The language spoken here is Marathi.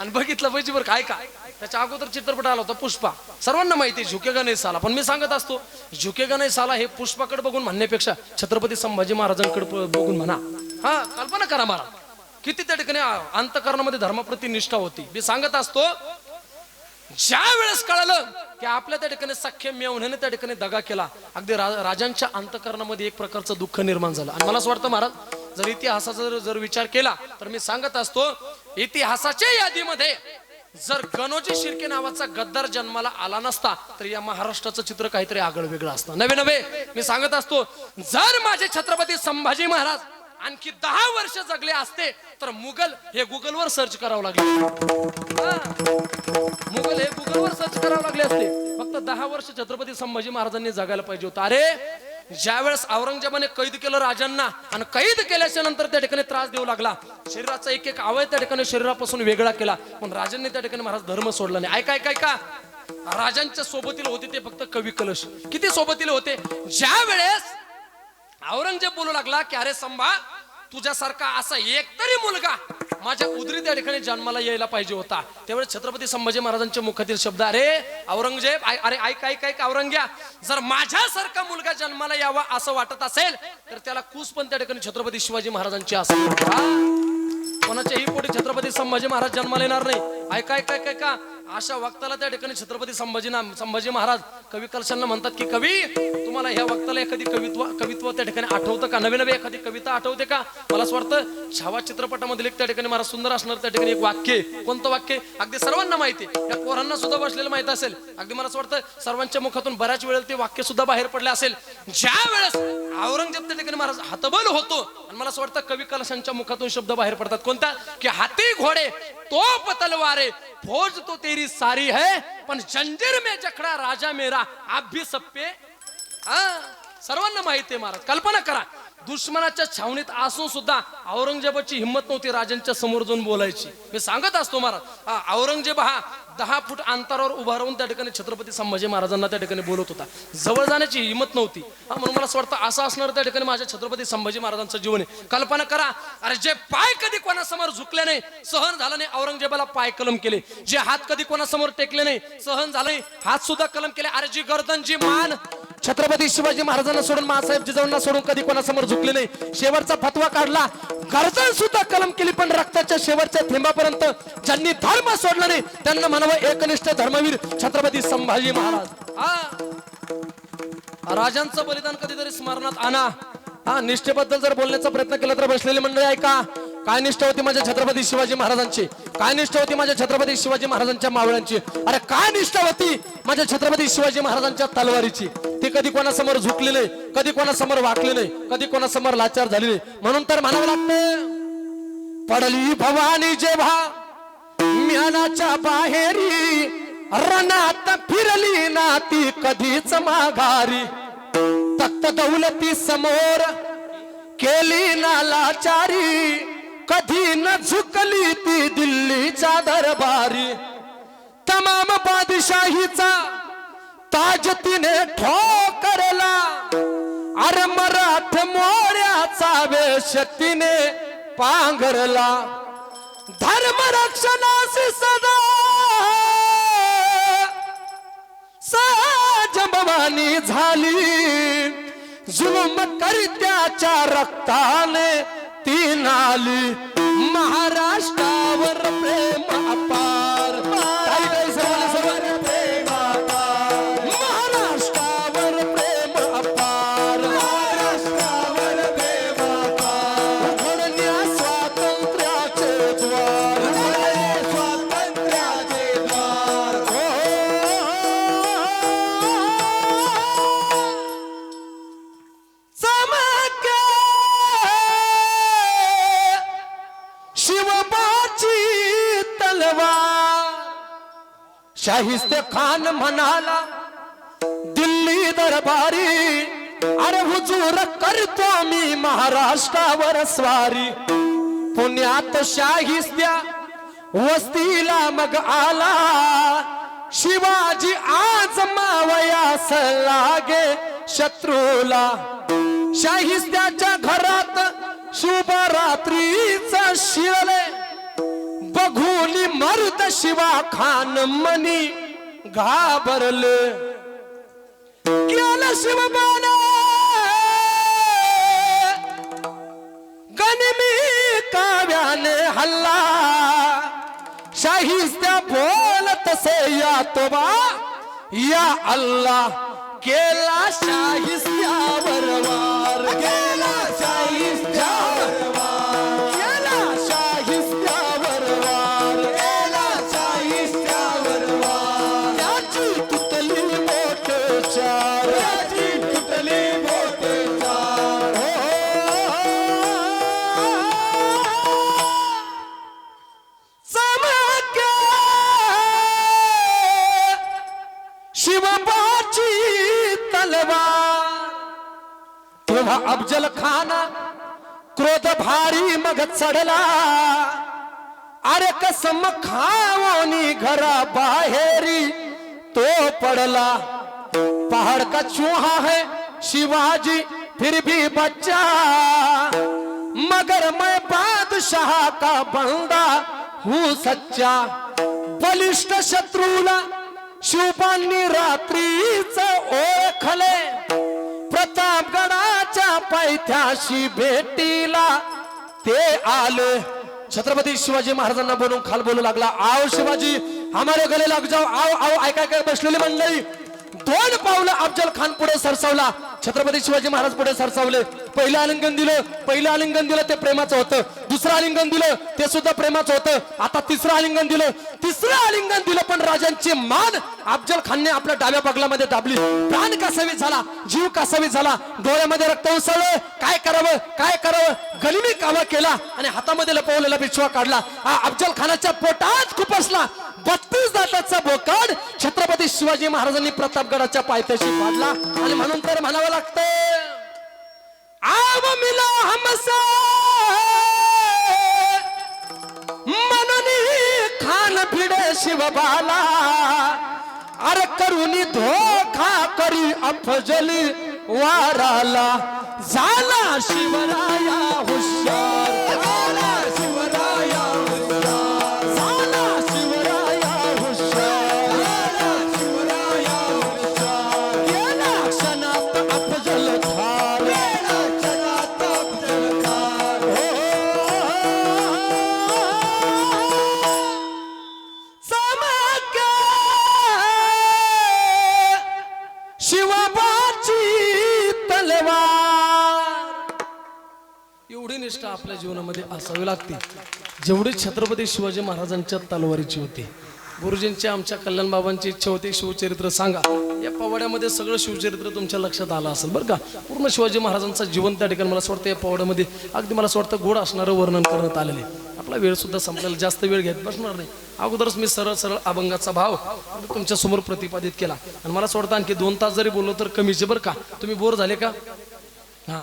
आणि बघितलं पाहिजे बरं काय काय? त्याच्या अगोदर चित्रपट आला होता पुष्पा. सर्वांना माहिती आहे झुकेगा नाही साला. पण मी सांगत असतो झुकेगा नाही साला हे पुष्पाकडे बघून म्हणण्यापेक्षा छत्रपती संभाजी महाराजांकडे बघून म्हणा. हा कल्पना करा महाराज किती त्या ठिकाणी अंतकरणामध्ये धर्माप्रती निष्ठा होती. मी सांगत असतो ज्या वेळेस कळालं की आपल्या त्या ठिकाणी सख्य मेवण्याने त्या ठिकाणी दगा केला अगदी रा- राजांच्या अंतकरणामध्ये एक प्रकारचं दुःख निर्माण झालं. आणि मला असं वाटतं महाराज जर इतिहासाचा जर- जर विचार केला तर मी सांगत असतो इतिहासाच्या यादीमध्ये जर गणोजी शिर्के नावाचा गद्दार जन्माला आला नसता तर या महाराष्ट्राचं चित्र काहीतरी आगळ वेगळं असतं. नवे नवे मी सांगत असतो जर माझे छत्रपती संभाजी महाराज आणखी दहा वर्ष जगले असते तर मुघल हे गुगलवर सर्च करावं लागले मुघल हे गुगलवर सर्च करावं लागले असते. फक्त दहा वर्ष छत्रपती संभाजी महाराजांनी जगायला पाहिजे होतं. अरे ज्यावेळेस औरंगजेबाने कैद केलं राजांना आणि कैद केल्याच्यानंतर त्या ठिकाणी त्रास देऊ लागला. शरीराचा एक एक अवय त्या ठिकाणी शरीरापासून वेगळा केला. पण राजांनी त्या ठिकाणी महाराज धर्म सोडला नाही. ऐका ऐका ऐका. राजांच्या सोबतीला होते ते फक्त कवी कलश. किती सोबतीला होते? ज्या वेळेस औरंगजेब बोलू लागला की अरे संभा तुझ्यासारखा असा एक तरी मुलगा माझ्या उदरी त्या ठिकाणी जन्माला यायला पाहिजे होता. त्यावेळेस छत्रपती संभाजी महाराजांच्या मुखातील शब्द अरे औरंगजेब अरे ऐक ऐक ऐक औरंग्या जर माझ्यासारखा मुलगा जन्माला यावा असं वाटत असेल तर त्याला कूस पण त्या ठिकाणी छत्रपती शिवाजी महाराजांची असेल. कोणाच्याही पोटी छत्रपती संभाजी महाराज जन्माला येणार नाही. ऐका ऐका ऐका ऐका. अशा वक्ताला त्या ठिकाणी छत्रपती संभाजी ना संभाजी महाराज कवी कलशांना म्हणतात की कवी तुम्हाला ह्या वक्ताला एखादी कवित्व कवित्व त्या ठिकाणी आठवतं का? नवे नवे एखादी कविता आठवते का? मला असं वाटतं छावा चित्रपटामधील एक त्या ठिकाणी मला सुंदर असणार त्या ठिकाणी एक वाक्य कोणतं वाक्य अगदी सर्वांना माहिती या पोरांना सुद्धा बसलेलं माहीत असेल. अगदी मला असं वाटतं सर्वांच्या मुखातून बऱ्याच वेळेला ते वाक्य सुद्धा बाहेर पडले असेल. ज्या वेळेस औरंगजेब त्या ठिकाणी महाराज हतबल होतो. आणि मला असं वाटतं कवी कलशांच्या मुखातून शब्द बाहेर पडतात. कोणता? की हाती घोडे तोप तलवारे फौज तो तेरी सारी है पण जंजीर में जखडा राजा मेरा आप भी सप्पे हा. सर्वांना माहिती आहे महाराज. कल्पना करा. दुश्मनाच्या छावणीत असून सुद्धा औरंगजेबाची हिंमत नव्हती राजांच्या समोर जाऊन बोलायची. मी सांगत असतो महाराज औरंगजेब हा दहा फूट अंतरावर उभा राहून त्या ठिकाणी छत्रपती संभाजी महाराजांना त्या ठिकाणी बोलत होता. जवळ जाण्याची हिंमत नव्हती. हा म्हणून मला असं वाटतं असं असणार त्या ठिकाणी माझ्या छत्रपती संभाजी महाराजांचं जीवन आहे. कल्पना करा अरे जे पाय कधी कोणासमोर झुकले नाही सहन झालं नाही औरंगजेबाला पाय कलम केले. जे हात कधी कोणासमोर टेकले नाही सहन झालं हात सुद्धा कलम केले. अरे जी गर्दन जी मान छत्रपती शिवाजी महाराजांना सोडून महासाहेब जिजाऊंना सोडून कधी कोणासमोर झुकले नाही. शेवटचा फतवा काढला. गर्दन सुद्धा कलम केली पण रक्ताच्या शेवटच्या थेंबापर्यंत ज्यांनी धर्म सोडला नाही त्यांना म्हणावं एकनिष्ठ धर्मवीर छत्रपती संभाजी महाराज. राजांचं बलिदान कधीतरी स्मरणात आणा. हा निष्ठेबद्दल जर बोलण्याचा प्रयत्न केला तर बसलेली मंडळी ऐका. काय निष्ठा होती माझ्या छत्रपती शिवाजी महाराजांची? काय निष्ठा होती माझ्या छत्रपती शिवाजी महाराजांच्या मावळ्यांची? अरे काय निष्ठा होती माझ्या छत्रपती शिवाजी महाराजांच्या तलवारीची? ते कधी कोणासमोर झुकले नाही कधी कोणासमोर वाकले नाही कधी कोणासमोर लाचार झाले नाही. म्हणून तर म्हणावं लागतं पडली भवानी जेव्हा म्यानाच्या बाहेरी रणात फिरली ना ती कधीच माघारी. तक्त दौलती समोर केली ना लाचारी कधी न झुकली ती दिल्लीच्या दरबारी. तमाम बादशाहीचा ताज तिने ठोकरला. अर मराठ मोऱ्याचा वेश तिने पांघरला. धर्म रक्षणासी सदा. साजमवानी झाली. जुलम करत्याच्या रक्ताने ती नाली. महाराष्ट्रावर प्रेम अपार. शिवबाची तलवार. शाहिस्ते खान म्हणाला दिल्ली दरबारी अरे हुजूर करतो मी महाराष्ट्रावर स्वारी. पुण्यात शाहिस्त्या वस्तीला मग आला. शिवाजी आज मावयास लागे शत्रूला. शाहिस्त्याच्या घरात शुभ रात्रीचा शिरले बघून मर्द शिवा खान मनी घाबरले. केलं शिवबाने. गणमी काव्याने हल्ला. शाहिस्त्या बोलत तसे या तोबा. या अल्लाह केला शाहिस्त्यावर वार. केला शिवबाची तलवार। तेव्हा अफजल खाना, क्रोध भारी मग चढला। अरे कसम खावोनी घरा बाहेरी तो पडला। पहाड़ का चूहा है शिवाजी, फिर भी बच्चा। मगर मैं बादशाह का बंदा हूँ सच्चा। बलिष्ठ शत्रूला शिवबांनी रात्रीच ओळखले. प्रतापगडाच्या पायथ्याशी भेटीला ते आले. छत्रपती शिवाजी महाराजांना बोलून खाल बोलू लागला. आओ शिवाजी हमारे गले लाग जाओ. आओ आओ ऐकाय काय बसलेली मंडळी. दोन पावलं अफजल खान पुढे सरसावला. छत्रपती शिवाजी महाराज पुढे सरसावले. पहिलं आलिंगन दिलं पहिलं आलिंगन दिलं ते प्रेमाचं होतं. दुसरं आलिंगन दिलं ते सुद्धा प्रेमाचं होतं. आता तिसरं आलिंगन दिलं तिसरं आलिंगन दिलं पण राजांची मान अफजल खानने आपल्या डाव्या बगलामध्ये दाबली. प्राण कासावीत झाला जीव कासावीत झाला डोळ्यामध्ये रक्त उसळलं. काय करावं काय करावं? गलिमी कावा केला आणि हातामध्ये लपवलेला बिछवा काढला. हा अफजल खानाच्या पोटात खुपसला बत्तीस दाताचा बोकाड छत्रपती शिवाजी महाराजांनी प्रतापगडाच्या पायथ्याशी पाडला. आणि म्हणून तर म्हणावं लागतं आव मिला हमसे म्हणून खान भिडे शिवबाला अरे करुणी धोखा करी अफजली वाराला झाला शिवराया हुशार एवढी निष्ठा आपल्या जीवनामध्ये असावी लागते. जेवढी छत्रपती शिवाजी महाराजांच्या तलवारीची होती. गुरुजींची आमच्या कल्याण बाबांची इच्छा होती शिवचरित्र सांगा. या पवाड्यामध्ये सगळं शिवचरित्र तुमच्या लक्षात आलं असेल बरं का? पूर्ण शिवाजी महाराजांचं जीवन त्या ठिकाणी मला वाटतं या पवाड्यामध्ये. अगदी मला असं वाटतं गोड असणारं वर्णन करण्यात आलेलं आहे. आपला वेळ सुद्धा संपलेला जास्त वेळ घेत बसणार नाही. अगोदरच मी सरळ सरळ अभंगाचा भाव तुमच्यासमोर प्रतिपादित केला. आणि मला असं वाटतं आणखी दोन तास जरी बोललो तर कमीचे बरं का? तुम्ही बोर झाले का? हां.